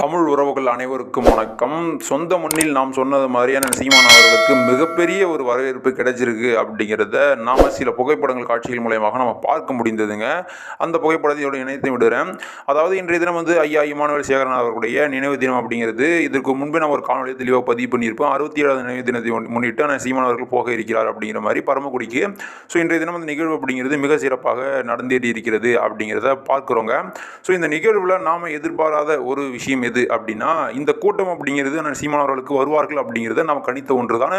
தமிழ் உறவுகள் அனைவருக்கும் வணக்கம். சொந்த மண்ணில் நாம் சொன்னது மாதிரியான சீமான் அவர்களுக்கு மிகப்பெரிய ஒரு வரவேற்பு கிடைச்சிருக்கு அப்படிங்கிறத நாம் சில புகைப்படங்கள் காட்சிகள் மூலயமாக நம்ம பார்க்க முடிந்ததுங்க. அந்த புகைப்படத்தையோட இணைத்து விடுறேன். அதாவது இன்றைய தினம் வந்து ஐயா இமானுவேல் சேகரன் அவர்களுடைய நினைவு தினம் அப்படிங்கிறது. இதற்கு முன்பே நம்ம ஒரு காணொலியை தெளிவாக பதிவு பண்ணியிருப்போம். அறுபத்தி ஏழாவது நினைவு தினத்தை முன்னிட்டு ஆனால் சீமான் அவர்கள் போக இருக்கிறார் அப்படிங்கிற மாதிரி பரமக்குடிக்கு. ஸோ இன்றைய தினம் அந்த நிகழ்வு அப்படிங்கிறது மிக சிறப்பாக நடந்தேறி இருக்கிறது அப்படிங்கிறத பார்க்குறோங்க. ஸோ இந்த நிகழ்வில் நாம் எதிர்பாராத ஒரு விஷயம் எது அப்படின்னா இந்த கூட்டம் அப்படிங்கிறது நான் சீமானவர்களுக்கு வருவார்கள் அப்படிங்கிறத நாம் கணித்த ஒன்றுதான.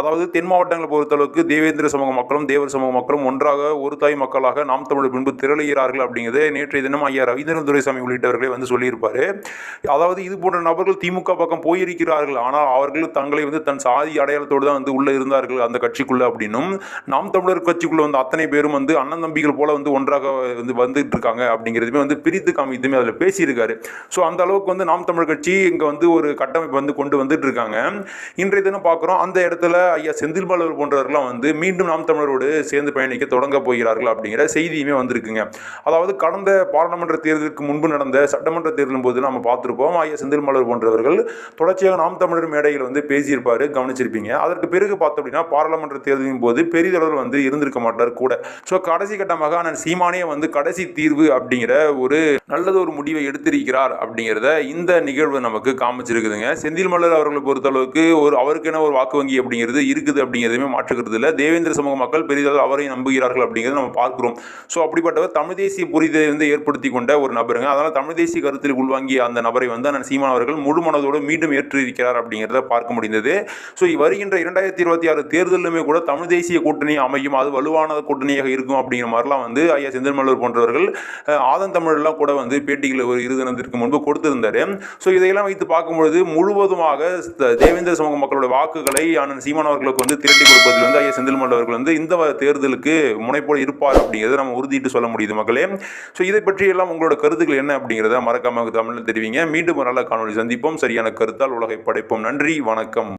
அதாவது தென் மாவட்டங்களை பொறுத்தளவுக்கு தேவேந்திர சமூக மக்களும் தேவர் சமூக மக்களும் ஒன்றாக ஒரு தாய் மக்களாக நாம் தமிழர் பின்பு திரளுகிறார்கள் அப்படிங்கிறத நேற்றைய தினம் ஐயா ரவீந்திரன் துரைசாமி உள்ளிட்டவர்களே வந்து சொல்லியிருப்பாரு. அதாவது இது போன்ற நபர்கள் திமுக பக்கம் போயிருக்கிறார்கள். ஆனால் அவர்கள் தங்களை வந்து தன் சாதி அடையாளத்தோடு தான் வந்து உள்ளே இருந்தார்கள் அந்த கட்சிக்குள்ளே அப்படின்னும். நாம் தமிழர் கட்சிக்குள்ளே வந்து அத்தனை பேரும் வந்து அண்ணன் தம்பிகள் போல வந்து ஒன்றாக வந்து வந்துட்டு இருக்காங்க அப்படிங்கிறதுமே வந்து பிரித்து காமித்துமே அதில் பேசியிருக்காரு. ஸோ அந்த அளவுக்கு வந்து நாம் தமிழ் கட்சி இங்கே வந்து ஒரு கட்டமைப்பு வந்து கொண்டு வந்துட்டு இருக்காங்க. இன்றைய தினம் பார்க்குறோம் அந்த இடத்துல ஐயா செந்தில் பாலவர் போன்றவர்கள்லாம் வந்து மீண்டும் நாம் தமிழரோடு சேர்ந்து பயணிக்க தொடங்க போகிறார்கள் அப்படிங்கிற செய்தியுமே வந்திருக்குங்க. அதாவது கடந்த பாராளுமன்ற தேர்தலுக்கு முன்பு நடந்த சட்டமன்ற தேர்தலின் போது நம்ம பார்த்துருப்போம் ஐயா செந்தில் மலர் போன்றவர்கள் தொடர்ச்சியாக நாம் தமிழர் மேடையில் வந்து பேசியிருப்பார் கவனிச்சிருப்பீங்க. அதற்கு பிறகு பார்த்தோம் அப்படின்னா பாராளுமன்ற தேர்தலின் போது பெரிதளவில் வந்து இருந்திருக்க மாட்டார் கூட. ஸோ கடைசி கட்டமாக அண்ணன் சீமானே வந்து கடைசி தீர்வு அப்படிங்கிற ஒரு நல்லது ஒரு முடிவை எடுத்திருக்கிறார் அப்படிங்கிறத இந்த இந்த நிகழ்வு நமக்கு காமிச்சிருக்குதுங்க. செந்தில் மலர் அவர்களை பொறுத்தளவுக்கு ஒரு அவருக்கென ஒரு வாக்கு வங்கி அப்படிங்கிறது இருக்குது அப்படிங்கிறதுமே மாற்றுக்கிறது இல்லை. தேவேந்திர சமூக மக்கள் பெரிதளவு அவரையும் நம்புகிறார்கள் அப்படிங்கிறத நம்ம பார்க்குறோம். ஸோ அப்படிப்பட்டவர் தமிழ் தேசிய புரிதலை வந்து ஏற்படுத்தி கொண்ட ஒரு நபருங்க. அதனால் தமிழ் தேசிய கருத்தில் உள்வாங்கிய அந்த நபரை வந்து அண்ணன் சீமான் அவர்கள் முழு மனதோடு மீண்டும் ஏற்றிருக்கிறார் அப்படிங்கிறத பார்க்க முடிந்தது. ஸோ வருகின்ற இரண்டாயிரத்தி இருபத்தி ஆறு தேர்தலுமே கூட தமிழ் தேசிய கூட்டணி அமையும். அது வலுவான கூட்டணியாக இருக்கும் அப்படிங்கிற மாதிரிலாம் வந்து ஐயா செந்தில் மல்லூர் போன்றவர்கள் ஆதன் தமிழெல்லாம் கூட வந்து பேட்டிகளை ஒரு இரு தினத்திற்கு முன்பு கொடுத்திருந்தாரு. ஸோ இதையெல்லாம் வைத்து பார்க்கும்பொழுது முழுவதுமாக தேவேந்திர சமூக மக்களோட வாக்குகளை அண்ணன் சீமான் அவர்களுக்கு வந்து திரட்டி கொடுப்பதில் வந்து ஐயா செந்தில் அவர்கள் வந்து இந்த வ- தேர்தலுக்கு முனைப்போடு இருப்பார் அப்படிங்கிறத நம்ம உறுதிட்டு சொல்ல முடியுது மக்களே. ஸோ இதை பற்றி எல்லாம் உங்களோட கருத்துக்கள் என்ன அப்படிங்கிறத மறக்காம தமிழில் தெரிவிங்க. மீண்டும் நல்ல காணொளி சந்திப்போம். சரியான கருத்தால் உலகை படைப்போம். நன்றி. வணக்கம்.